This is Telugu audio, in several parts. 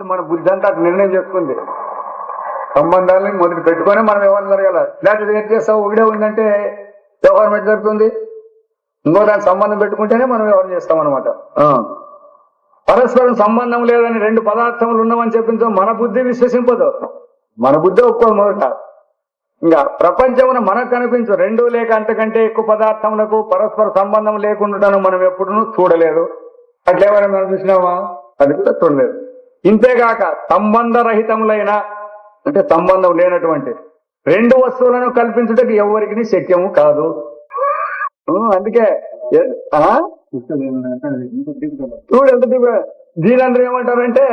కాబట్టి మన బుద్ధి అంతా నిర్ణయం చేసుకుంది. సంబంధాలని మొదటి పెట్టుకొని మనం ఎవరిని జరగాలి? లేకపోతే ఏం చేస్తావు? ఒకడే ఉందంటే వ్యవహారం ఎట్లా జరుగుతుంది. ఇంకో దాని సంబంధం పెట్టుకుంటేనే మనం వ్యవహారం చేస్తాం అనమాట పరస్పరం సంబంధం లేదని రెండు పదార్థములు ఉన్నామని చెప్పించో మన బుద్ధి విశ్వసింపదు. మన బుద్ధి ఒప్పుకోదు మొదట. ఇంకా ప్రపంచమున మనకు కనిపించు రెండు లేక అంతకంటే ఎక్కువ పదార్థములకు పరస్పర సంబంధం లేకుండా మనం ఎప్పుడూ చూడలేదు. అట్లేమైనా మనం చూసినామా? అది కూడా చూడలేదు. ఇంతేగాక సంబంధ రహితములైన అంటే సంబంధం లేనటువంటి రెండు వస్తువులను కల్పించడానికి ఎవరికి శక్యము కాదు. అందుకే చూడు ఎంత దీనందరూ ఏమంటారంటే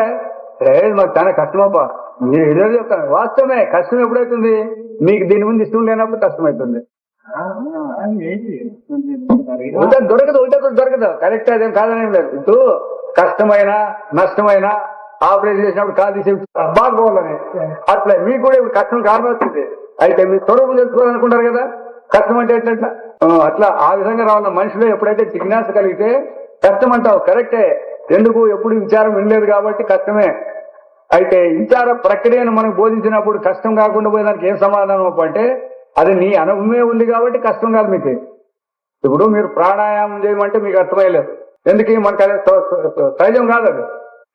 ఏ మాకు చాలా కష్టమప్ప. మీరు ఇదే చెప్తాను వాస్తవమే కష్టం ఎప్పుడైతుంది? మీకు దీని ముందు ఇష్టం లేనప్పుడు కష్టమవుతుంది దొరకదు ఒకటే దొరకదు కరెక్ట్ అదేం కాదనేం లేదు. ఇప్పుడు కష్టమైన నష్టమైన ఆపరేషన్ చేసినప్పుడు కాలు తీసి బాగోవాలని అట్లా మీకు కూడా ఇప్పుడు కష్టం కారణం వచ్చింది. అయితే మీరు తొడవు తెలుసుకోవాలనుకుంటారు కదా? కష్టం అంటే ఎట్లా అట్లా ఆ విధంగా రావాలి మనిషిలో ఎప్పుడైతే జిజ్ఞాస కలిగితే కష్టం అంటావు. కరెక్టే. ఎందుకు? ఎప్పుడు విచారం వినలేదు కాబట్టి కష్టమే. అయితే విచార ప్రక్రియను మనకు బోధించినప్పుడు కష్టం కాకుండా పోయేదానికి ఏం సమాధానం అంటే అది నీ అనుభవమే ఉంది కాబట్టి కష్టం కాదు మీకు. ఇప్పుడు మీరు ప్రాణాయామం చేయమంటే మీకు అర్థమయ్యలేదు. ఎందుకు? మనకు అదే స- సహజం కాదు అది.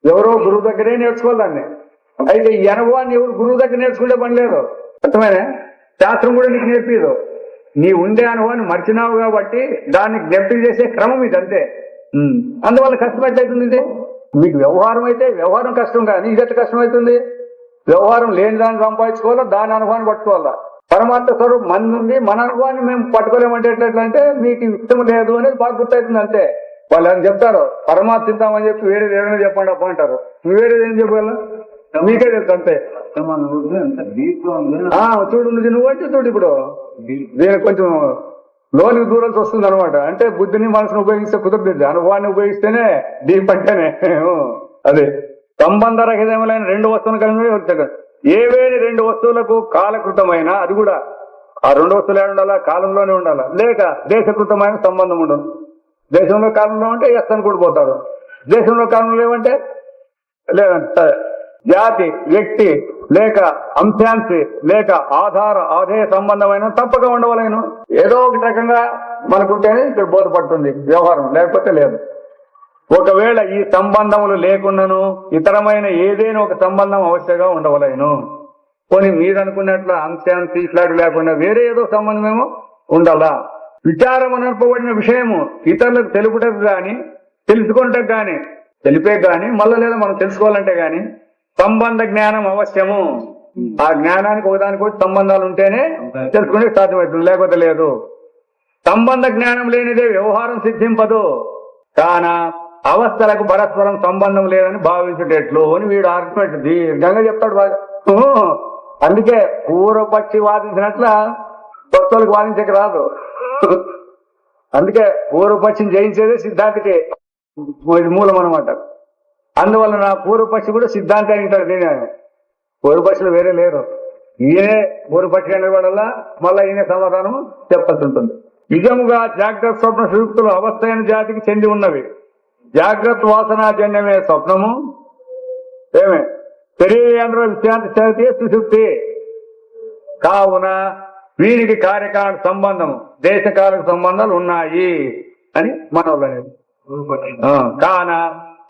ఎవరో గురువు దగ్గరే నేర్చుకోవాలి దాన్ని. అయితే ఈ అనుభవాన్ని ఎవరు గురువు దగ్గర నేర్చుకుంటే పని లేదు. అర్థమైనా శాస్త్రం కూడా నీకు నేర్పిదు. నీ ఉండే అనుభవాన్ని మర్చినావు కాబట్టి దాన్ని జ్ఞప్తి చేసే క్రమం ఇది అంతే. అందువల్ల కష్టం ఎట్లయితుంది ఇది? మీకు వ్యవహారం అయితే వ్యవహారం కష్టం కానీ ఇది ఎట్లా కష్టం అవుతుంది. వ్యవహారం లేని దాన్ని సంపాదించుకోవాలా? దాని అనుభవాన్ని పట్టుకోవాలా? పరమాత్మ స్వరూపం మన ఉంది మన అనుభవాన్ని మేము పట్టుకోలేమంటే ఎట్లా అంటే మీకు ఇష్టం లేదు అనేది బాగా గుర్తవుతుంది అంతే. వాళ్ళు అని చెప్తారు? పరమాత్మ తింటామని చెప్పి వేరే ఏమైనా చెప్పండి అప్ప అంటారు. నువ్వు వేరేది ఏం చెప్పాలా? మీకే తెలుసు అంతే. చూడు నువ్వు వచ్చి చూడు ఇప్పుడు. దీనికి కొంచెం లోనికి దూరాల్సి వస్తుంది అనమాట అంటే బుద్ధిని మనసును ఉపయోగిస్తే కుదరదు అనుభవాన్ని ఉపయోగిస్తేనే డీప్ అంటేనే. అదే. సంబంధ రహితములైన రెండు వస్తువులు కలిగి ఏవేని రెండు వస్తువులకు కాలకృతమైన అది కూడా. ఆ రెండు వస్తువులు ఉండాలా కాలంలోనే ఉండాలా? లేక దేశకృతమైన సంబంధం ఉండదు. దేశంలో కాలంలో ఉంటే ఎత్తని కూడిపోతాడు దేశంలో కాలంలో ఏమంటే లేదంటే జాతి వ్యక్తి లేక అంశాంశి లేక ఆధార ఆధేయ సంబంధమైన తప్పక ఉండవలేను. ఏదో ఒక రకంగా మనకుంటేనే ఇక్కడ బోధపడుతుంది వ్యవహారం లేకపోతే లేదు. ఒకవేళ ఈ సంబంధములు లేకుండాను ఇతరమైన ఏదైనా ఒక సంబంధం అవశ్యంగా ఉండవలేను. కొన్ని మీరు అనుకున్నట్లు అంశాంశి ఇట్లాంటి లేకుండా వేరే ఏదో సంబంధమేమో ఉండాలా. విచారం అనర్పబడిన విషయము ఇతరులకు తెలుపుటకు గాని తెలుసుకుంటకు గాని తెలిపే గాని మళ్ళా లేదా మనం తెలుసుకోవాలంటే గాని సంబంధ జ్ఞానం అవశ్యము. ఆ జ్ఞానానికి ఒకదానికి ఒకటి సంబంధాలు ఉంటేనే తెలుసుకునే సాధ్యమవుతుంది లేకపోతే లేదు. సంబంధ జ్ఞానం లేనిదే వ్యవహారం సిద్ధింపదు. కాన అవస్థలకు పరస్పరం సంబంధం లేదని భావించుటెట్లు అని వీడు ఆర్గ్యుమెంట్ దీర్ఘంగా చెప్తాడు బాగా. అందుకే పూర్వపక్షి వాదించినట్ల కొత్తలకు వాదించక రాదు. అందుకే పూర్వపక్షిని జయించేదే సిద్ధాంతకే ఇది మూలం అనమాట అందువల్ల నా పూర్వపక్షి కూడా సిద్ధాంతి అంటాడు నేను పూర్వపక్షులు వేరే లేరు. ఈయనే పూర్వపక్షి అనే వల్ల మళ్ళీ ఈయన సమాధానం చెప్పాల్సి ఉంటుంది. నిజముగా జాగ్రత్త స్వప్న సుయుక్తులు అవస్థైన జాతికి చెంది ఉన్నవి. జాగ్రత్త వాసనాజన్యమే స్వప్నము. ఏమే? శరీరేంద్ర విశ్రాంతి స్థితి సుశుక్తి కావున వీరికి కార్యకారణ సంబంధము. దేశకాలకు సంబంధాలు ఉన్నాయి అని మనోళ్ళు అనేది. కాన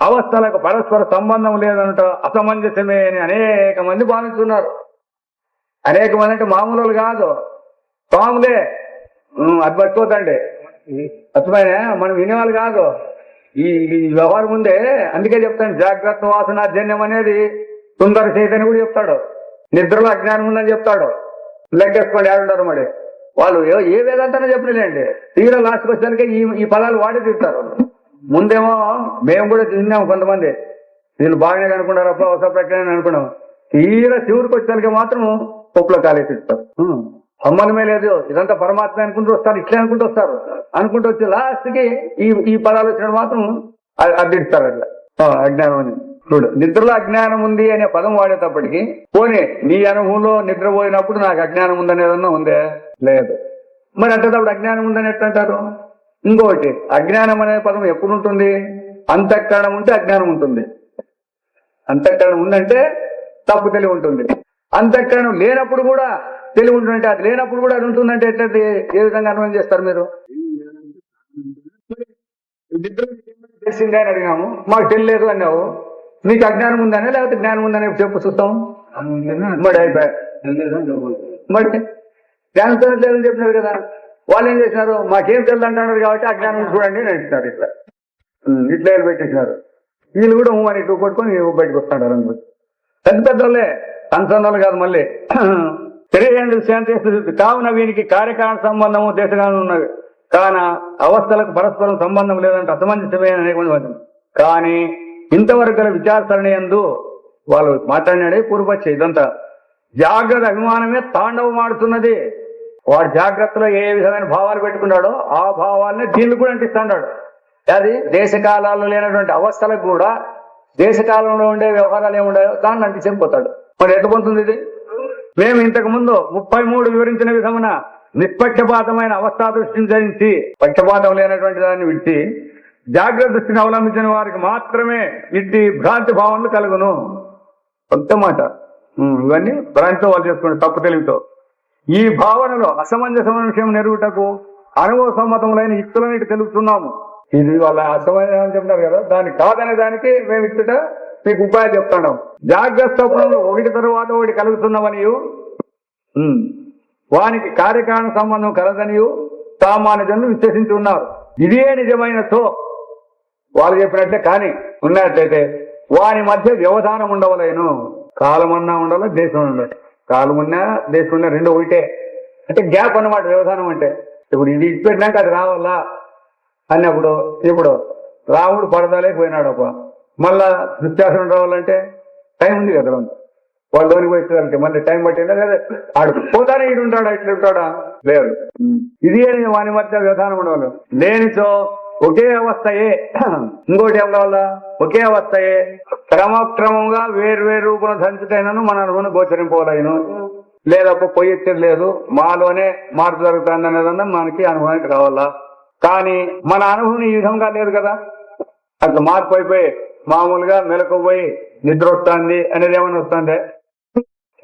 అవస్థలకు పరస్పర సంబంధం లేదనట అసమంజసమే అని అనేక మంది భావిస్తున్నారు. అనేక మంది అంటే మామూలు కాదు. స్వాములే ఉమ్, అది పట్టుకోతండి అర్థమైనా మనం వినేవాళ్ళు కాదు. ఈ ఈ వ్యవహారం ఉందే అందుకే చెప్తాను జాగ్రత్త వాసన జన్యం అనేది సుందర చైతన్య కూడా చెప్తాడు. నిద్రలో అజ్ఞానం ఉందని చెప్తాడు. లెక్కేసుకోండి ఏడుంటారు మరి వాళ్ళు ఏ- ఏ వేదాంతనే చెప్పలేండి తీరా లాస్ట్కి వచ్చేసరికి ఈ ఈ పదాలు వాడే తింటారు. ముందేమో మేము కూడా తిన్నాము కొంతమంది. వీళ్ళు బాగానే అనుకున్నారు అప్పుడు అవసర ప్రక్రియ అనుకున్నాం. తీరా చివరికి వచ్చేసరికి మాత్రం పప్పులో కాలేసి ఇస్తారు సంబంధమే లేదు. ఇదంతా పరమాత్మ అనుకుంటూ వస్తారు ఇట్లే అనుకుంటూ వస్తారు. అనుకుంటూ వచ్చి లాస్ట్కి ఈ ఈ పదాలు వచ్చినప్పుడు మాత్రం అడ్డిస్తారు అట్లా. అజ్ఞానం అని. చూడు నిద్రలో అజ్ఞానం ఉంది అనే పదం వాడేటప్పటికి పోనీ నీ అనుభవంలో నిద్రపోయినప్పుడు నాకు అజ్ఞానం ఉందనేదన్నా ఉందే? లేదు. మరి అంటేటప్పుడు అజ్ఞానం ఉందని ఎట్లా అంటారు ఇంకొకటి అజ్ఞానం అనే పదం ఎప్పుడు ఉంటుంది అంతఃకరణం ఉంటే అజ్ఞానం ఉంటుంది. అంతఃకరణం ఉందంటే తప్పు తెలివి ఉంటుంది. అంతఃకరణం లేనప్పుడు కూడా తెలివి ఉంటుందంటే అది లేనప్పుడు కూడా అది ఉంటుందంటే ఎట్లయితే ఏ విధంగా అన్వయం చేస్తారు మీరు? తెలిసిందే అని అడిగాము. మాకు తెలియలేదు అన్నావు. నీకు అజ్ఞానం ఉందనే లేకపోతే జ్ఞానం ఉందనే చెప్పు చూస్తాం మరి అయిపోయా మరి జ్ఞానంతో లేదని చెప్పినారు కదా. వాళ్ళు ఏం చేసినారు మాకేం తెలియదు అంటున్నారు కాబట్టి అజ్ఞానం చూడండి అని అంటున్నారు ఇట్లా ఇట్లా పెట్టేసినారు వీళ్ళు కూడా ఊ అని ఇటు కొట్టుకొని బయటకు వస్తున్నారు అందరూ పెద్ద పెద్దోళ్ళే సంతానాలు కాదు మళ్ళీ. తెలియజేయండి శాంతి కావున వీనికి కార్యకారణ సంబంధము దేశకాలం ఉన్నది కాన అవస్థలకు పరస్పరం సంబంధం లేదంటే అసమంజసమే అనేటువంటి కానీ ఇంతవరకు గల విచారసరణ ఎందు వాళ్ళు మాట్లాడినాడే పూర్వపక్ష ఇదంతా జాగ్రత్త అభిమానమే తాండవం ఆడుతున్నది. వాడు జాగ్రత్తలో ఏ విధమైన భావాలు పెట్టుకున్నాడో ఆ భావాలని దీన్ని కూడా అంటిస్తున్నాడు అది దేశకాలాల్లో లేనటువంటి అవస్థలకు కూడా దేశకాలంలో ఉండే వ్యవహారాలు ఏముండాయో దాన్ని అంటి చెంపోతాడు. మరి ఎట్లా పొందుతుంది ఇది? మేము ఇంతకు ముందు ముప్పై మూడు వివరించిన విధమున నిష్పక్షపాతమైన అవస్థా దృష్టిని ధరించి పక్షపాతం లేనటువంటి దాన్ని విడిచి జాగ్రత్త దృష్టిని అవలంబించిన వారికి మాత్రమే ఇట్టి భ్రాంతి భావనలు కలుగును. కొత్త మాట. ఇవన్నీ భ్రాంతితో వాళ్ళు చేసుకోండి తప్పు తెలివితో. ఈ భావనలో అసమంజసమైన విషయం నెరుగుటకు అనుభవ సమ్మతములైన యుక్తులను ఇటు తెలుపుతున్నాము. ఇది వాళ్ళ అసమంజసం అని చెప్తున్నారు కదా దాన్ని కాదనే దానికి మేము ఇచ్చట మీకు ఉపాయం చెప్తున్నాం. జాగ్రత్త ఒకటి తరువాత ఒకటి కలుగుతున్నవనియు వానికి కార్యకారణ సంబంధం కలదనియు సామాన్య జనులు విశ్వసించి ఉన్నారు ఇదే నిజమైనతో వాళ్ళు చెప్పినట్లే కానీ ఉన్నట్లయితే వాని మధ్య వ్యవధానం ఉండవలేను. కాలమన్నా ఉండాలి దేశం ఉండాలి. కాలం ఉన్నా దేశం ఉన్నా రెండు ఒకటే. అంటే గ్యాప్ అన్నమాట వ్యవధానం అంటే. ఇప్పుడు ఇది ఇచ్చిపెట్టినాక అది రావాలా? అన్నప్పుడు ఇప్పుడు రాముడు పడదాలే పోయినాడు అప్ప. మళ్ళా దుశ్శాసనం రావాలంటే టైం ఉంది కదా వాళ్ళు లోనికి పోయి మళ్ళీ టైం పట్టిందా లేదా? ఆడు పోతానే ఇటు ఉంటాడా ఇట్లా ఉంటాడా? లేదు. ఇది అని వాని మధ్య వ్యవధానం ఉండవాలి లేనిచో ఒకే అవస్థయే. ఇంకోటి ఏం కావాలా? ఒకే అవస్థయే. క్రమక్రమంగా వేరు వేరు రూపంలో ధరించుటైనను మన అనుభవం గోచరింపవలేను లేదప్ప పొయ్యి లేదు. మాలోనే మార్పు జరుగుతుంది అనేదన్నా మనకి అనుభవానికి రావాలా? కానీ మన అనుభవం ఈ విధంగా లేదు కదా. అట్లా మార్పు అయిపోయి మామూలుగా మెలకుపోయి నిద్ర వస్తుంది అనేది ఏమైనా వస్తుంది?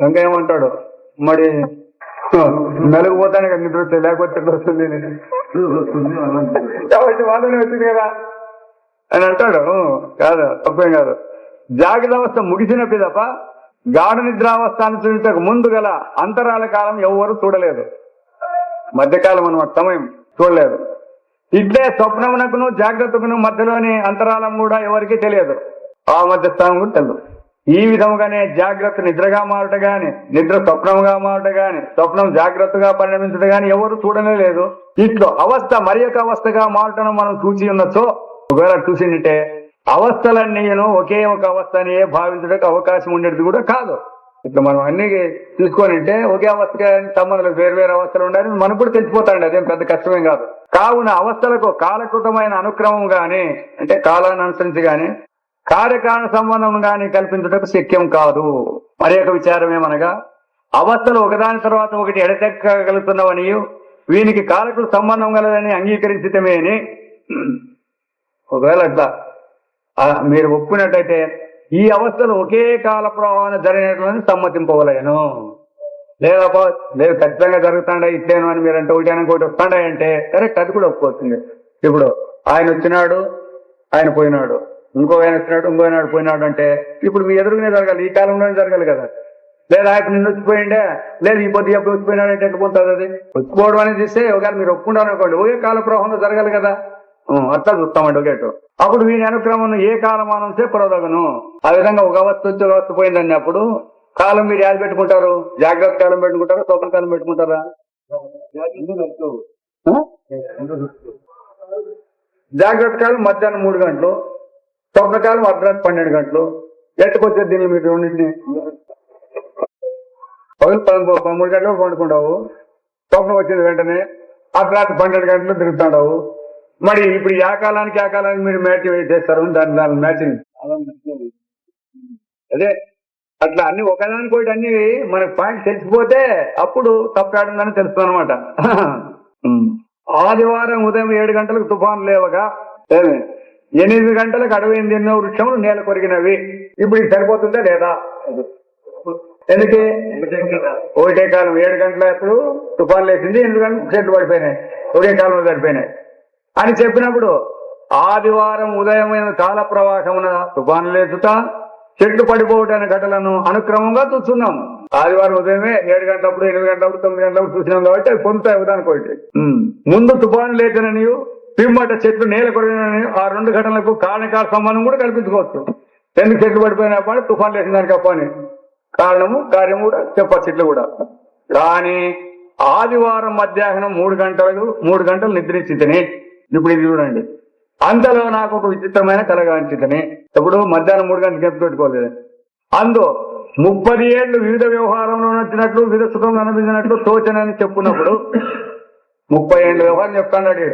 ఇంకా ఏమంటాడు? మరి మెలకపోతానే కదా నిద్ర వస్తుంది. లేకపోతే ఎట్లా వస్తుంది కాబట్టి వాళ్ళనే వచ్చింది కదా. అని అంటాడు. కాదు తప్పేం కాదు. జాగ్రత్త అవస్థ ముగిసిన పిదప గాఢ నిద్రావస్థ అనుసరించక ముందు గల అంతరాల కాలం ఎవరు చూడలేదు. మధ్యకాలం అనమాట సమయం చూడలేదు. ఇట్లే స్వప్నమునకును జాగ్రత్తకును మధ్యలోని అంతరాలం కూడా ఎవరికి తెలియదు. ఆ మధ్య స్థానం కూడా తెలియదు. ఈ విధముగానే జాగ్రత్త నిద్రగా మారట గాని నిద్ర స్వప్నంగా మారట గాని స్వప్నం జాగ్రత్తగా పరిణమించట గాని ఎవరు చూడనే లేదు. ఇట్లో అవస్థ మరి యొక్క అవస్థగా మారటం మనం చూసి ఉన్నచో ఒకవేళ చూసిందంటే అవస్థలన్నీను ఒకే ఒక అవస్థని భావించడానికి అవకాశం ఉండేది కూడా కాదు. ఇట్లా మనం అన్ని తీసుకొని ఉంటే ఒకే అవస్థగా సంబంధాలు వేరు వేరు అవస్థలు ఉండాలి. మనకు కూడా తెలిసిపోతాండి అదేం పెద్ద కష్టమేం కాదు. కావున అవస్థలకు కాలకృతమైన అనుక్రమం గాని అంటే కాలాన్ని అనుసరించి గాని కార్యకారణ సంబంధం కానీ కల్పించటకు శక్యం కాదు. మరి ఒక విచారం ఏమనగా అవస్థలు ఒకదాని తర్వాత ఒకటి ఎడతెక్కగలుగుతున్నావని వీనికి కాలకుల సంబంధం గలదని అంగీకరించటమే అని ఒకవేళ అట్లా మీరు ఒప్పుకున్నట్టయితే ఈ అవస్థలు ఒకే కాల ప్రవాహం జరిగినట్లని సమ్మతింపవలేను. లేదా లేదు ఖచ్చితంగా జరుగుతాడా ఇట్లేను అని మీరు అంటే ఒకటి ఒకటి వస్తాడా అంటే కరెక్ట్ అది కూడా ఒప్పుకోవచ్చు ఇప్పుడు ఆయన వచ్చినాడు ఆయన పోయినాడు. ఇంకో ఆయన వచ్చినాడు ఇంకో ఆయన పోయినాడు అంటే ఇప్పుడు మీ ఎదురుగానే జరగాలి ఈ కాలంలోనే జరగాలి కదా. లేదా ఆయన నిన్న వచ్చిపోయిండే లేదు ఈ పొద్దు ఎప్పుడు వచ్చిపోయినాడు అంటే ఎట్లా పొందుతుంది అది. వచ్చిపోవడం అనేది ఇస్తే ఒకవేళ మీరు ఒప్పుకుంటారు అనుకోండి ఒకే కాల ప్రవాహంలో జరగాలి కదా. అట్లా చూస్తామండి ఒకటో అప్పుడు వీని అనుక్రమం ఏ కాలమానం చే ఆ విధంగా ఒక అవస్థ వచ్చి ఒక అవస్థ పోయిందండి అప్పుడు కాలం మీరు యాది పెట్టుకుంటారు? జాగ్రత్త కాలం పెట్టుకుంటారా? తోపల కాలం పెట్టుకుంటారా? జాగ్రత్త కాలం మధ్యాహ్నం మూడు గంటలు. స్వర్ణకాలం అర్ధరాత్రి పన్నెండు గంటలు. ఎట్టుకొచ్చేది దీన్ని మీరు రెండింటిని? పగులు పదమూడు గంటలు పండుకుంటావు. స్వప్నం వచ్చింది వెంటనే అర్ధరాత్రి పన్నెండు గంటలు తిరుగుతుంటావు. మరి ఇప్పుడు ఆ కాలానికి ఆ కాలానికి మీరు మ్యాచింగ్ చేస్తారు? దాని దాని మ్యాచింగ్ అదే అట్లా అన్ని ఒకదానికి ఒకటి అన్ని మనకి పాయింట్ తెలిసిపోతే అప్పుడు తప్పాడుందని తెలుస్తుంది అనమాట ఆదివారం ఉదయం ఏడు గంటలకు తుఫాన్ లేవగా ఏమి? ఎనిమిది గంటలకు అడవి ఎన్నో వృక్షములు నేల కొరిగినవి. ఇప్పుడు ఇది సరిపోతుందా లేదా? ఎందుకే? ఒకటే కాలం. ఏడు గంటల అప్పుడు తుఫాన్ లేచింది ఎనిమిది గంటలకు చెట్లు పడిపోయినాయి. ఒకే కాలంలో సరిపోయినాయి. అని చెప్పినప్పుడు ఆదివారం ఉదయమైన కాల ప్రవాహమున తుఫాను లేచుతా చెట్లు పడిపోవటాన్ని ఘటనలను అనుక్రమంగా చూస్తున్నాం. ఆదివారం ఉదయమే ఏడు గంటలప్పుడు ఎనిమిది గంటలప్పుడు తొమ్మిది గంటలప్పుడు చూసినాం కాబట్టి అది పొందుతాయి ఉదాహరణకోటి ముందు తుఫాను లేచననియు పిమ్మట చెట్లు నేల కొరిగినని ఆ రెండు ఘటనలకు కారణకాల సంబంధం కూడా కల్పించుకోవచ్చు. ఎందుకు చెట్లు పడిపోయినప్పుడు తుఫాన్ లేచిన దానికి అప్ప కారణము కార్యము కూడా చెప్పచ్చు చెట్లు కూడా. కానీ ఆదివారం మధ్యాహ్నం మూడు గంటలకు మూడు గంటలు నిద్రించితని ఇప్పుడు ఇది చూడండి. అంతలో నాకు ఒక విచిత్రమైన కలగాంచితని ఇప్పుడు మధ్యాహ్నం మూడు గంటలు చెప్పు పెట్టుకోలేదు. అందు ముప్పది ఏళ్ళు వివిధ వ్యవహారంలో నచ్చినట్లు వివిధ సుఖంలో అనిపించినట్లు తోచనని చెప్పున్నప్పుడు ముప్పై ఏళ్ళు వ్యవహారం చెప్తాడు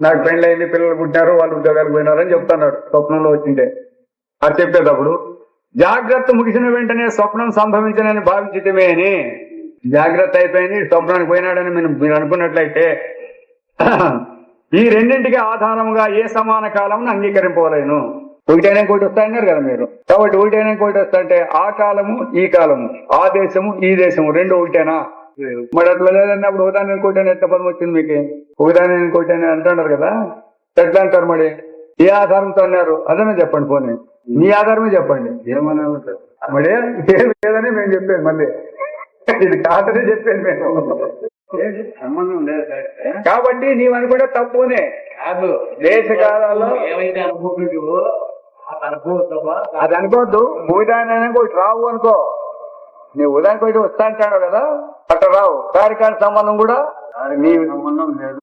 నాకు పెళ్ళైంది పిల్లలు పుట్టినారు వాళ్ళు ఉద్యోగాలకు పోయినారని చెప్తున్నాడు. స్వప్నంలో వచ్చింటే. అది చెప్పేటప్పుడు జాగ్రత్త ముగిసిన వెంటనే స్వప్నం సంభవించనని భావించటమే అని జాగ్రత్త అయిపోయింది స్వప్నానికి పోయినాడని మీరు మీరు అనుకున్నట్లయితే ఈ రెండింటికి ఆధారముగా ఏ సమాన కాలం అంగీకరింపలేను ఒకటైనా కోటి వస్తాయన్నారు కదా మీరు. కాబట్టి ఒకటైనా కోటి వస్తాయంటే ఆ కాలము ఈ కాలము ఆ దేశము ఈ దేశము రెండు ఒకటేనా? మరి అట్లా లేదన్నప్పుడు ఒకదాని కోటి అని ఎట్లా పదం వచ్చింది మీకు. ఒకదాని కోటి అని అంటున్నారు కదా? ఎట్లా అంటారు మరి? ఏ ఆధారంతో అన్నారు? అదనే చెప్పండి పోనీ. మీ ఆధారమే చెప్పండి. ఏమన్నా మరి ఏం లేదని మేము చెప్పేది మళ్ళీ. ఇది కాదని చెప్పేది మేము. సంబంధం లేదు కాబట్టి నీవు అనుకుంటే తప్పునే. కాదు. దేశ కాలాల్లో ఏమైతే అనుభవద్దామా అది అనుకోవద్దు. భూదానైనా ఒకటి రావు అనుకో. నీవు ఉదానికి ఒకటి వస్తా అంటాడు కదా? అట్లా రావు. కార్యకాల సంబంధం కూడా? నీ సంబంధం లేదు.